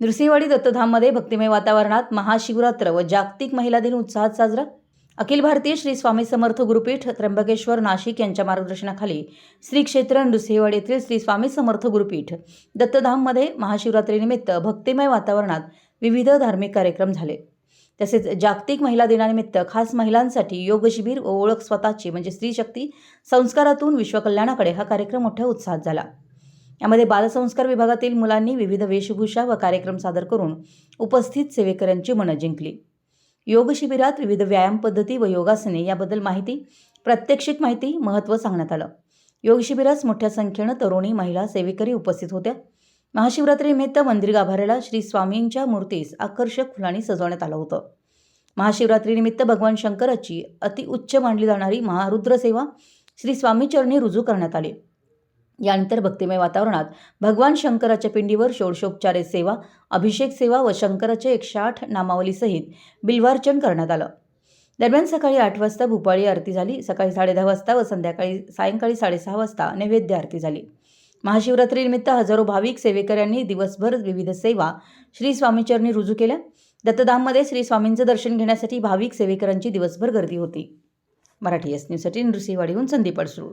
नृसिंहवाडी दत्तधाममध्ये भक्तिमय वातावरणात महाशिवरात्र व जागतिक महिला दिन उत्साहात साजरा. अखिल भारतीय श्री स्वामी समर्थ गुरुपीठ त्र्यंबकेश्वर नाशिक यांच्या मार्गदर्शनाखाली श्री क्षेत्र नृसिंहवाडी येथील श्री स्वामी समर्थ गुरुपीठ दत्तधाममध्ये महाशिवरात्रीनिमित्त भक्तिमय वातावरणात विविध धार्मिक कार्यक्रम झाले. तसेच जागतिक महिला दिनानिमित्त खास महिलांसाठी योग शिबिर व ओळख स्वतःची म्हणजे स्त्री शक्ती संस्कारातून विश्वकल्याणाकडे हा कार्यक्रम मोठ्या उत्साहात झाला. यामध्ये बालसंस्कार विभागातील मुलांनी विविध वेशभूषा व कार्यक्रम सादर करून उपस्थित सेवेकऱ्यांची मनं जिंकली. योग शिबिरात विविध व्यायाम पद्धती व योगासने याबद्दल माहिती प्रात्यक्षिक माहिती महत्त्व सांगण्यात आलं. योग शिबिरास मोठ्या संख्येनं तरुणी महिला सेवेकरी उपस्थित होत्या. महाशिवरात्रीनिमित्त मंदिर गाभाऱ्याला श्री स्वामींच्या मूर्तीस आकर्षक फुलांनी सजवण्यात आलं होतं. महाशिवरात्रीनिमित्त भगवान शंकराची अतिउच्च मानली जाणारी महारुद्र सेवा श्री स्वामीचरणी रुजू करण्यात आली. यानंतर भक्तिमय वातावरणात भगवान शंकराच्या पिंडीवर षोडशोपचारे सेवा अभिषेक सेवा व शंकराच्या एकशे आठ नामावलीसहित बिल्वार्चन करण्यात आलं. दरम्यान सकाळी आठ वाजता भूपाळी आरती झाली सकाळी साडेदहा वाजता व संध्याकाळी सायंकाळी साडेसहा वाजता नैवेद्य आरती झाली. महाशिवरात्रीनिमित्त हजारो भाविक सेवेकऱ्यांनी दिवसभर विविध सेवा श्री स्वामीचरणी रुजू केल्या. दत्तधाममध्ये श्री स्वामींचं दर्शन घेण्यासाठी भाविक सेवेकरांची दिवसभर गर्दी होती. मराठी एस न्यूजसाठी नृसिंहवाडीहून संदीप अडसूळ.